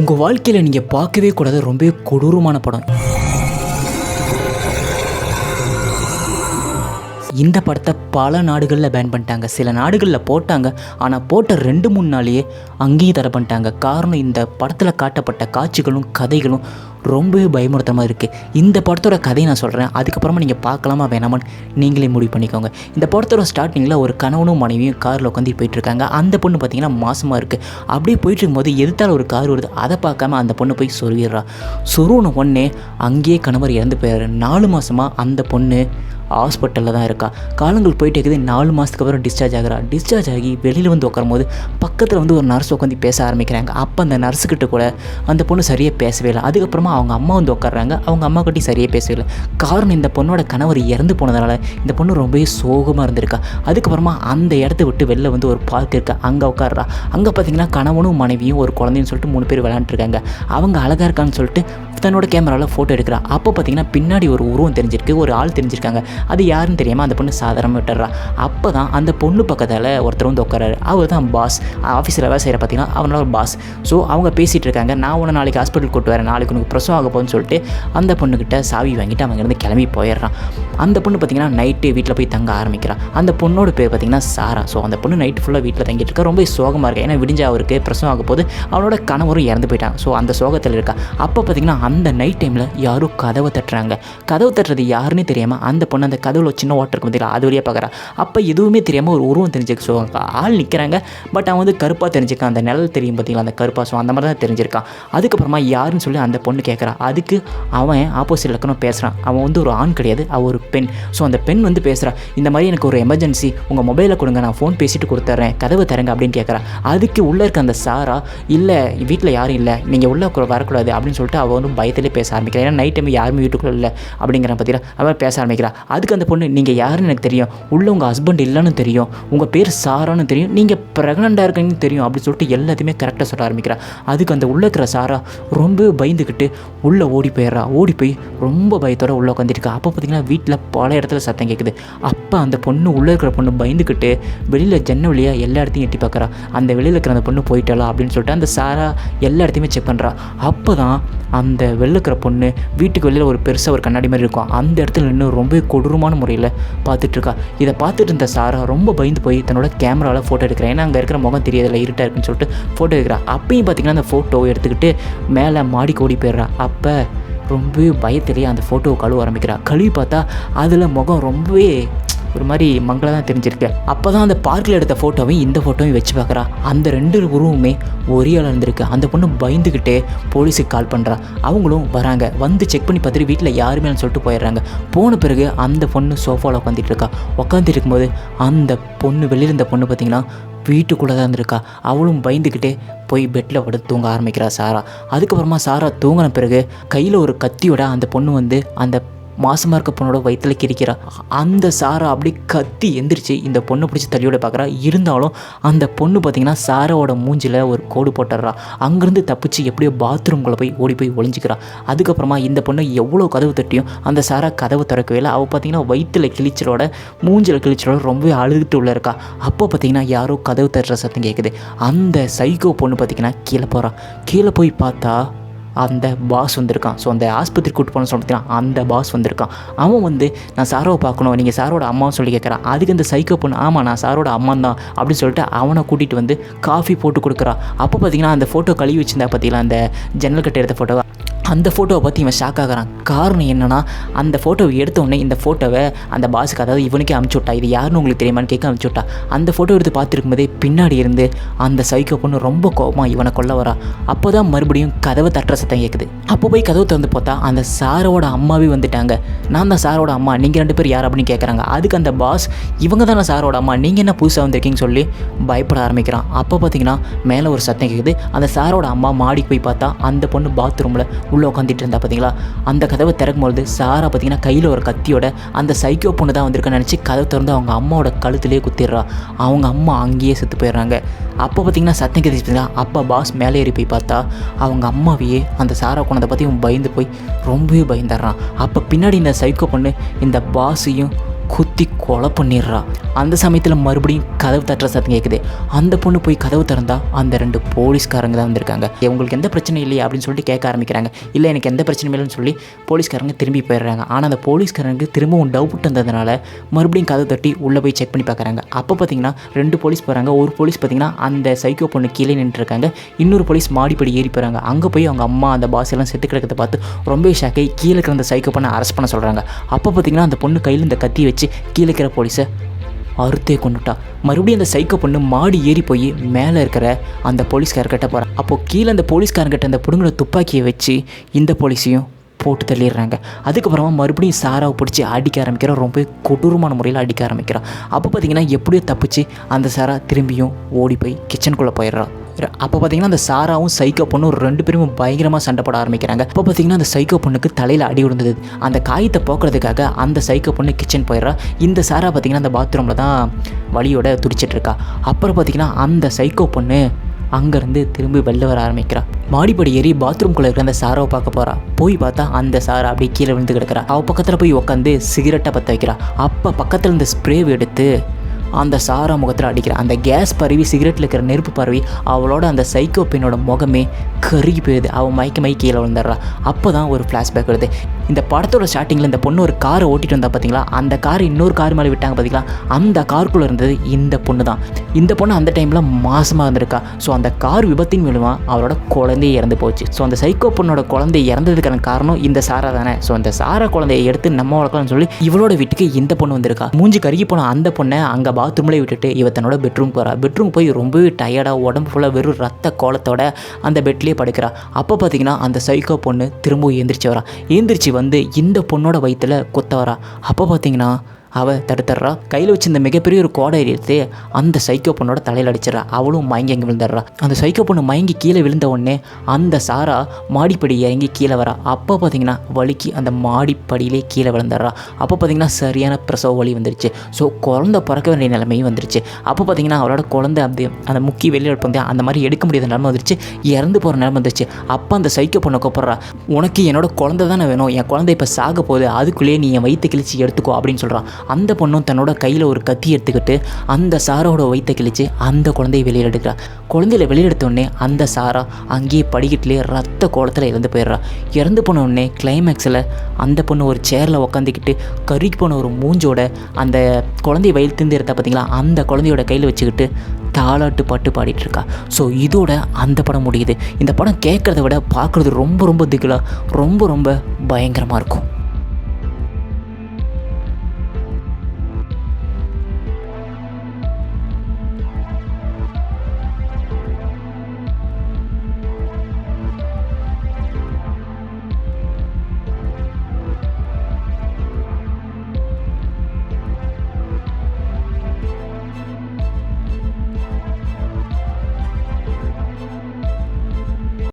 உங்கள் வாழ்க்கையில் நீங்கள் பார்க்கவே கூடாத. ரொம்ப கொடூரமான படம். இந்த படத்தை பல நாடுகளில் பேன் பண்ணிட்டாங்க. சில நாடுகளில் போட்டாங்க. ஆனால் போட்ட ரெண்டு மூணு நாளையே அங்கேயும் தர பண்ணிட்டாங்க. காரணம் இந்த படத்தில் காட்டப்பட்ட காட்சிகளும் கதைகளும் ரொம்பவே பயமுறுத்துற மாதிரி இருக்குது இந்த படத்தோட கதையை நான் சொல்கிறேன் அதுக்கப்புறமா நீங்கள் பார்க்கலாமா வேணாமான்னு நீங்களே முடிவு பண்ணிக்கோங்க. இந்த படத்தோட ஸ்டார்டிங்கில் ஒரு கணவனும் மனைவியும் காரில் உட்காந்து போயிட்டுருக்காங்க அந்த பொண்ணு பார்த்தீங்கன்னா மாசமாக இருக்குது அப்படியே போயிட்டு இருக்கும்போது எதிர்த்தால் ஒரு கார் வருது? அதை பார்க்காம அந்த பொண்ணு போய் சொருவிடுறா சொருவின உடனே அங்கேயே கணவர் இறந்து போயிடுறாரு. நாலு மாதமாக அந்த பொண்ணு ஹாஸ்பிட்டலில் தான் இருக்கா. காலங்கள் போயிட்டு இருக்குது. நாலு மாதத்துக்கு அப்புறம் டிஸ்சார்ஜ் ஆகிறா. டிஸ்சார்ஜ் ஆகி வெளியில் வந்து உட்காரும்போது பக்கத்தில் வந்து ஒரு நர்ஸ் உட்காந்து பேச ஆரம்பிக்கிறாங்க. அப்போ அந்த நர்ஸுக்கிட்ட கூட அந்த பொண்ணு சரியாக பேசவே இல்லை. அதுக்கப்புறமா அவங்க அம்மா வந்து உட்காடுறாங்க அவங்க அம்மா கிட்டே சரியாக பேசவில்லை காரணம் இந்த பொண்ணோட கணவர் இறந்து போனதுனால இந்த பொண்ணு ரொம்பவே சோகமாக இருந்திருக்கா. அதுக்கப்புறமா அந்த இடத்த விட்டு வெளில வந்து ஒரு பார்க் இருக்கா. அங்கே உட்காடுறா அங்கே பார்த்தீங்கன்னா கணவனும் மனைவியும் ஒரு குழந்தைன்னு சொல்லிட்டு மூணு பேர் விளையாண்டுருக்காங்க. அவங்க அழகாக இருக்கான்னு சொல்லிட்டு தன்னோட கேமராவில் ஃபோட்டோ எடுக்கிறா. அப்போ பார்த்தீங்கன்னா பின்னாடி ஒரு உருவம் தெரிஞ்சிருக்கு. ஒரு ஆள் தெரிஞ்சிருக்காங்க. அது யாருன்னு தெரியாமல் அந்த பொண்ணு சாதாரணமாக விட்டுறா அப்போ தான் அந்த பொண்ணு பக்கத்தில் ஒருத்தர் வந்து உட்காராரு அவர் தான் பாஸ் ஆஃபீஸில் வேலை செய்கிற பார்த்தீங்கன்னா அவனோட ஒரு பாஸ் ஸோ அவங்க பேசிகிட்டு இருக்காங்க. நான் உன்னை நாளைக்கு ஹாஸ்பிட்டல் கூட்டு வரேன். நாளைக்கு உனக்கு பிரசவம் ஆக போகுதுன்னு சொல்லிட்டு அந்த பொண்ணுக்கிட்ட சாவி வாங்கிட்டு அவங்க இருந்து கிளம்பி போயிடுறான். அந்த பொண்ணு பார்த்தீங்கன்னா நைட்டு வீட்டில் போய் தங்க ஆரம்பிக்கிறான். அந்த பொண்ணோட பேர் பார்த்திங்கன்னா சாரா. ஸோ அந்த பொண்ணு நைட்டு ஃபுல்லாக வீட்டில் தங்கிட்டு இருக்கா. ரொம்ப சோகமாக இருக்கா. ஏன்னா விடிஞ்ச அவருக்கு பிரசவம் ஆக போது அவனோட கணவரும் இறந்து போயிட்டான். ஸோ அந்த சோகத்தில் இருக்கா. அப்போ பார்த்தீங்கன்னா அந்த நைட் டைமில் யாரும் கதவை தட்டுறாங்க. கதவு தட்டுறது யாருன்னே தெரியாமல் அந்த பொண்ணு அந்த கதவுல சின்ன ஓட்டர் இருக்கும் பார்த்தீங்களா? அது வழியாக பார்க்குறா அப்போ எதுவுமே தெரியாமல் ஒரு உருவம் தெரிஞ்சிருக்கு. ஸோ ஆள் நிற்கிறாங்க பட் அவன் வந்து கருப்பாக தெரிஞ்சிருக்கான். அந்த நிழல் தெரியும் பார்த்தீங்களா? அந்த கருப்பா. ஸோ அந்த மாதிரி தான் தெரிஞ்சிருக்கான். அதுக்கப்புறமா யாருன்னு சொல்லி அந்த பொண்ணு கேட்குறான் அதுக்கு அவன் ஆப்போசிட் இலக்கணம் பேசுகிறான் அவன் வந்து ஒரு ஆண் கிடையாது அவள் ஒரு பெண். ஸோ அந்த பெண் வந்து பேசுகிறா இந்த மாதிரி எனக்கு ஒரு எமர்ஜென்சி உங்கள் மொபைலை கொடுங்க நான் ஃபோன் பேசிட்டு கொடுத்துட்றேன் கதவு தரங்க அப்படின்னு கேட்குறா. அதுக்கு உள்ளே இருக்க அந்த சாரா இல்லை வீட்டில் யாரும் இல்லை நீங்கள் உள்ளே வரக்கூடாது அப்படின்னு சொல்லிட்டு அவள் வந்து பயத்திலே பேச ஆரம்பிக்கிறா. ஏன்னா நைட் டைம் யாருமே வீட்டுக்குள்ளே இல்லை அப்படிங்கிற பார்த்தீங்கன்னா அவள் பேச ஆரம்பிக்கிறா. அதுக்கு அந்த பொண்ணு நீங்கள் யாருன்னு எனக்கு தெரியும் உள்ளே உங்கள் ஹஸ்பண்ட் இல்லைன்னு தெரியும் உங்கள் பேர் சாரான்னு தெரியும் நீங்கள் ப்ரெக்னெண்ட்டாக இருக்கீங்கன்னு தெரியும் அப்படின்னு சொல்லிட்டு எல்லாத்தையுமே கரெக்டாக சொல்ல ஆரம்பிக்கிறா. அதுக்கு அந்த உள்ளே இருக்கிற சாரா ரொம்ப பயந்துக்கிட்டு உள்ளே ஓடி போயிடுறா. ஓடி போய் ரொம்ப பயத்தோட உள்ளே உட்காந்துருக்கா அப்போ பார்த்தீங்கன்னா வீட்டில் பல இடத்துல சத்தம் கேட்குது. அப்போ அந்த பொண்ணு உள்ளே இருக்கிற பொண்ணு பயந்துக்கிட்டு வெளியில் ஜன்ன வழியாக எல்லா இடத்தையும் எட்டி பார்க்குறா. அந்த வெளியில் இருக்கிற அந்த பொண்ணு போயிட்டாளா அப்படின்னு சொல்லிட்டு அந்த சாரா எல்லா இடத்தையுமே செக் பண்ணுறா. அப்போ தான் அந்த வெளில இருக்கிற பொண்ணு வீட்டுக்கு வெளியில் ஒரு பெருசாக ஒரு கண்ணாடி மாதிரி இருக்கும். அந்த இடத்துல நின்று ரொம்ப கொடூரமான முறையில் பார்த்துட்ருக்கா. இதை பார்த்துட்டு இருந்த சாரா ரொம்ப பயந்து போய் தன்னோட கேமராவில் ஃபோட்டோ எடுக்கிறேன். ஏன்னா அங்கே இருக்கிற முகம் தெரியாதில்ல இருட்டாக இருக்குன்னு சொல்லிட்டு ஃபோட்டோ எடுக்கிறா அப்பயும் பார்த்தீங்கன்னா அந்த ஃபோட்டோ எடுத்துக்கிட்டு மேலே மாடி கோடி போயிடுறா. அப்போ ரொம்பவே பயத்திலேயே அந்த ஃபோட்டோவை கழுவ ஆரம்பிக்கிறா. கழுவி பார்த்தா அதில் முகம் ரொம்பவே ஒரு மாதிரி மங்களாக தான் தெரிஞ்சிருக்கு. அப்போ தான் அந்த பார்க்கில் எடுத்த ஃபோட்டோவையும் இந்த ஃபோட்டோவையும் வச்சு பார்க்குறா. அந்த ரெண்டு உருவமே ஒரே ஆள் இருந்திருக்கு. அந்த பொண்ணு பயந்துக்கிட்டே போலீஸுக்கு கால் பண்ணுறா அவங்களும் வராங்க. வந்து செக் பண்ணி பார்த்துட்டு வீட்டில் யாருமே சொல்லிட்டு போயிடுறாங்க. போன பிறகு அந்த பொண்ணு சோஃபாவில் உட்காந்துட்டு இருக்கா. உட்காந்துட்டு இருக்கும்போது அந்த பொண்ணு வெளியில் இருந்த பொண்ணு பார்த்தீங்கன்னா வீட்டுக்குள்ளே தான் இருந்திருக்கா அவளும் பயந்துக்கிட்டே போய் பெட்டில் படுத்து தூங்க ஆரம்பிக்கிறா சாரா. அதுக்கப்புறமா சாரா தூங்கின பிறகு கையில் ஒரு கத்தியோட அந்த பொண்ணு வந்து அந்த மாசமாக இருக்க பொண்ணோட வயிற்றுல கிரிக்கிறா. அந்த சாரா அப்படி கத்தி எந்திரிச்சு இந்த பொண்ணை பிடிச்சி தள்ளியோட பார்க்குறா இருந்தாலும் அந்த பொண்ணு பார்த்தீங்கன்னா சாராவோட மூஞ்சில் ஒரு கோடு போட்டுடுறா அங்கேருந்து தப்பிச்சு எப்படியோ பாத்ரூம்குள்ளே போய் ஓடி போய் ஒளிஞ்சிக்கிறா. அதுக்கப்புறமா இந்த பொண்ணு எவ்வளோ கதவு தட்டியும் அந்த சாரா கதவு திறக்கவே இல்லை. அவள் பார்த்தீங்கன்னா வயிற்றுல கிழிச்சலோட மூஞ்சில் கிழிச்சலோட ரொம்பவே அழுதுகிட்டு உள்ளே இருக்கா. அப்போ பார்த்தீங்கன்னா யாரோ கதவு தட்டுற சத்தம் கேட்குது அந்த சைக்கோ பொண்ணு பார்த்தீங்கன்னா கீழே போகிறா கீழே போய் பார்த்தா அந்த பாஸ் வந்திருக்கான். ஸோ அந்த ஆஸ்பத்திரி கூட்டு போன சொன்னா அந்த பாஸ் வந்திருக்கான். அவன் வந்து நான் சாரோவை பார்க்கணும். நீங்கள் சாரோட அம்மான்னு சொல்லி கேட்குறான். அதுக்கு இந்த சைக்கோ பொண்ணு ஆமாம் நான் சாரோட அம்மா தான். அப்படின்னு சொல்லிட்டு அவனை கூட்டிகிட்டு வந்து காஃபி போட்டு கொடுக்குறா. அப்போ பார்த்தீங்கன்னா அந்த ஃபோட்டோ கழுவி வச்சிருந்தா பார்த்தீங்களா? அந்த ஜன்னல் கட்ட எடுத்த ஃபோட்டோ அந்த ஃபோட்டோவை பற்றி இவன் ஷாக் ஆகிறான். காரணம் என்னென்னா அந்த ஃபோட்டோவை எடுத்த உடனே இந்த ஃபோட்டோவை அந்த பாஸுக்கு அதாவது இவனுக்கே அமுச்சு விட்டா. இது யாருன்னு உங்களுக்கு தெரியுமான்னு கேட்க அமுச்சு விட்டா. அந்த ஃபோட்டோ எடுத்து பார்த்துருக்கும் போதே பின்னாடி இருந்து அந்த சைக்கோ பொண்ணு ரொம்ப கோபமாக இவனை கொல்ல வரா. அப்போ தான் மறுபடியும் கதவை தட்டுற சத்தம் கேட்குது அப்போ போய் கதவு திறந்து பார்த்தா அந்த சாரோட அம்மாவே வந்துட்டாங்க. நான் தான் சாரோட அம்மா நீங்கள் ரெண்டு பேர் யார் அப்படின்னு கேட்குறாங்க அதுக்கு அந்த பாஸ் இவங்க தானே சாரோட அம்மா நீங்கள் என்ன புதுசாக வந்திருக்கீங்கன்னு சொல்லி பயப்பட ஆரம்பிக்கிறான். அப்போ பார்த்தீங்கன்னா மேலே ஒரு சத்தம் கேட்குது அந்த சாரோட அம்மா மாடிக்கு போய் பார்த்தா அந்த பொண்ணு பாத்ரூமில் உள்ளே உட்காந்துட்டு இருந்தா பார்த்தீங்களா? அந்த கதவை திறக்கும்பொழுது சாரா பார்த்தீங்கன்னா கையில் ஒரு கத்தியோட அந்த சைக்கோ பொண்ணு தான் வந்திருக்கான்னு நினச்சி கதவை திறந்து அவங்க அம்மாவோட கழுத்துலேயே குத்திடுறா. அவங்க அம்மா அங்கேயே செத்து போயிடுறாங்க. அப்போ பார்த்தீங்கன்னா சத்தம் கேட்டுச்சு அப்பா பாஸ் மேலே ஏறி போய் பார்த்தா அவங்க அம்மாவையே அந்த சாரா கொண்டதை பற்றி இவன் பயந்து போய் ரொம்பவே பயந்துடுறான். அப்போ பின்னாடி இந்த சைக்கோ பொண்ணு இந்த பாஸையும் குத்தி கொலை பண்ணிடுறா. அந்த சமயத்தில் மறுபடியும் கதவு தட்டுற சத்தம் கேட்குது அந்த பொண்ணு போய் கதவு திறந்தா அந்த ரெண்டு போலீஸ்காரங்க தான் வந்திருக்காங்க. உங்களுக்கு எந்த பிரச்சனையும் இல்லையா அப்படின்னு சொல்லிட்டு கேட்க ஆரம்பிக்கிறாங்க. இல்லை எனக்கு எந்த பிரச்சனையும் இல்லைன்னு சொல்லி போலீஸ்காரங்க திரும்பி போயிடுறாங்க. ஆனால் அந்த போலீஸ்காரங்களுக்கு திரும்பவும் டவுட் வந்ததுனால மறுபடியும் கதவு தட்டி உள்ளே போய் செக் பண்ணி பார்க்குறாங்க அப்போ பார்த்தீங்கன்னா ரெண்டு போலீஸ் போகிறாங்க ஒரு போலீஸ் பார்த்தீங்கன்னா அந்த சைக்கோ பொண்ணு கீழே நின்றுருக்காங்க இன்னொரு போலீஸ் மாடிப்படி ஏறி போகிறாங்க அங்கே போய் அவங்க அம்மா அந்த பாஸ் எல்லாம் செத்து கிடக்கிறத பார்த்து ரொம்ப ஷாக்கை கீழே இருக்கிற அந்த சைக்கோ பொண்ணை அரெஸ்ட் பண்ண சொல்கிறாங்க அப்போ பார்த்தீங்கன்னா அந்த பொண்ணு கையில் இந்த கத்தி வச்சு வச்சு கீழே இருக்கிற போலீஸை அறுத்தே கொண்டுட்டா மறுபடியும் அந்த சைக்கோ பொண்ணு மாடி ஏறி போய் மேலே இருக்கிற அந்த போலீஸ்காரர்கிட்ட போகிறான் அப்போது கீழே அந்த போலீஸ்காரங்கிட்ட அந்த பிடுங்கின துப்பாக்கியை வச்சு இந்த போலீஸையும் போட்டு தள்ளிடுறாங்க. அதுக்கப்புறமா மறுபடியும் சாராவை பிடிச்சி அடிக்க ஆரம்பிக்கிறான் ரொம்ப கொடூரமான முறையில் அடிக்க ஆரம்பிக்கிறான் அப்போ பார்த்தீங்கன்னா எப்படியோ தப்பிச்சு அந்த சாரா திரும்பியும் ஓடி போய் கிச்சனுக்குள்ளே போயிடுறான் அப்போ பார்த்தீங்கன்னா அந்த சாராவும் சைக்கோ பொண்ணும் ரெண்டு பேரும் பயங்கரமாக சண்டை போட ஆரம்பிக்கிறாங்க. அப்போ பார்த்தீங்கன்னா அந்த சைக்கோ பொண்ணுக்கு தலையில் அடி விழுந்தது. அந்த காயத்தை போக்குறதுக்காக அந்த சைக்கோ பொண்ணு கிச்சன் போயிடுறா. இந்த சாரா பார்த்தீங்கன்னா அந்த பாத்ரூமில் தான் வழியோட துடிச்சிட்டு இருக்கா அப்புறம் பார்த்தீங்கன்னா அந்த சைக்கோ பொண்ணு அங்கேருந்து திரும்பி வெளில வர ஆரம்பிக்கிறா. மாடிப்படி ஏறி பாத்ரூம்குள்ளே இருக்கிற அந்த சாராவை பார்க்க போகிறா போய் பார்த்தா அந்த சாரா அப்படியே கீழே விழுந்து கிடக்கிறா. அவள் பக்கத்தில் போய் உட்காந்து சிகரெட்டை பற்ற வைக்கிறா. அப்போ பக்கத்தில் இருந்த ஸ்ப்ரேவை எடுத்து அந்த சாரா முகத்தில் அடிக்கிற அந்த கேஸ் பரவி சிகரெட்டில் இருக்கிற நெருப்பு பரவி அவளோட அந்த சைக்கோ பெண்ணோட முகமே கருகி போயிடுது அவன் மயக்க மயக்க கீழே விழுந்துடுறா. அப்போ தான் ஒரு ஃப்ளாஷ்பேக் வருது. இந்த படத்தோட ஸ்டார்டிங்கில் இந்த பொண்ணு ஒரு காரை ஓட்டிட்டு வந்தா பார்த்தீங்களா அந்த கார் இன்னொரு கார் மேலே விட்டாங்க பார்த்தீங்களா அந்த காருக்குள்ளே இருந்தது இந்த பொண்ணு தான் இந்த பொண்ணு அந்த டைமில் மாசமாக இருந்திருக்கா. ஸோ அந்த கார் விபத்தின் மூலமாக அவளோட குழந்தையே இறந்து போச்சு. ஸோ அந்த சைக்கோ பொண்ணோட குழந்தை இறந்ததுக்கான காரணம் இந்த சாரா தானே. ஸோ அந்த சாரா குழந்தையை எடுத்து நம்ம வளர்க்கலாம்னு சொல்லி இவளோட வீட்டுக்கு இந்த பொண்ணு வந்திருக்கா. மூஞ்சி கருகி போன அந்த பொண்ணை அங்கே பாத்ரூம்லேயே விட்டுட்டு இவ தன்னோட பெட்ரூம் போகிறா பெட்ரூம் போய் ரொம்பவே டயர்டாக உடம்பு ஃபுல்லாக வெறும் ரத்த கோலத்தோட அந்த பெட்லேயே படுக்கிறா. அப்போ பார்த்தீங்கன்னா அந்த சைக்கோ பொண்ணு திரும்பவும் எந்திரிச்சு வரா. எந்திரிச்சு வந்து இந்த பொண்ணோட வயிற்றில் கொத்த வரா. அப்போ பார்த்தீங்கன்னா அவள் தடுத்துடுறா. கையில் வச்சிருந்த மிகப்பெரிய ஒரு கோடை எடுத்து அந்த சைக்கோ பொண்ணோட தலையில் அடிச்சிடறா. அவளும் மயங்கி அங்கே விழுந்துடுறா. அந்த சைக்கோ பொண்ணு மயங்கி கீழே விழுந்த உடனே அந்த சாரா மாடிப்படி இறங்கி கீழே வரா. அப்போ பார்த்தீங்கன்னா வலிக்கு அந்த மாடிப்படியிலே கீழே விழுந்துடுறா. அப்போ பார்த்தீங்கன்னா சரியான பிரசவ வலி வந்துருச்சு. ஸோ குழந்த பிறக்க வேண்டிய நிலைமையும் வந்துருச்சு. அப்போ பார்த்தீங்கன்னா அவளோட குழந்தை அப்படி அந்த முக்கிய வெளியில் எடுப்பாங்க அந்த மாதிரி எடுக்க முடியாத நிலைமை வந்துருச்சு. இறந்து போகிற நிலைமை வந்துருச்சு. அப்போ அந்த சைக்கோ பொண்ணை கூப்பிட்றா. உனக்கு என்னோட குழந்தை தானே வேணும். என் குழந்தை இப்போ சாக போகுது. அதுக்குள்ளேயே நீ என் வயிற்று கிழிச்சி எடுத்துக்கோ அப்படின்னு சொல்கிறான் அந்த பொண்ணும் தன்னோட கையில் ஒரு கத்தி எடுத்துக்கிட்டு அந்த சாரோட வயிற்றை கிழிச்சு அந்த குழந்தையை வெளியில் எடுக்கிறா. குழந்தையில வெளியில் எடுத்தோடனே அந்த சாரா அங்கேயே படிக்கட்டிலே ரத்த கோலத்தில் இறந்து போயிடுறா. இறந்து போன உடனே கிளைமேக்ஸில் அந்த பொண்ணு ஒரு சேரில் உக்காந்துக்கிட்டு கருகி போன ஒரு மூஞ்சோட அந்த குழந்தை வயல் திந்து எடுத்தா பார்த்தீங்களா அந்த குழந்தையோட கையில் வச்சுக்கிட்டு தாளாட்டு பாட்டு பாடிட்டு இருக்கா. ஸோ இதோட அந்த படம் முடியுது. இந்த படம் கேட்குறத விட பார்க்குறது ரொம்ப ரொம்ப திகிலாக ரொம்ப ரொம்ப பயங்கரமாக இருக்கும்.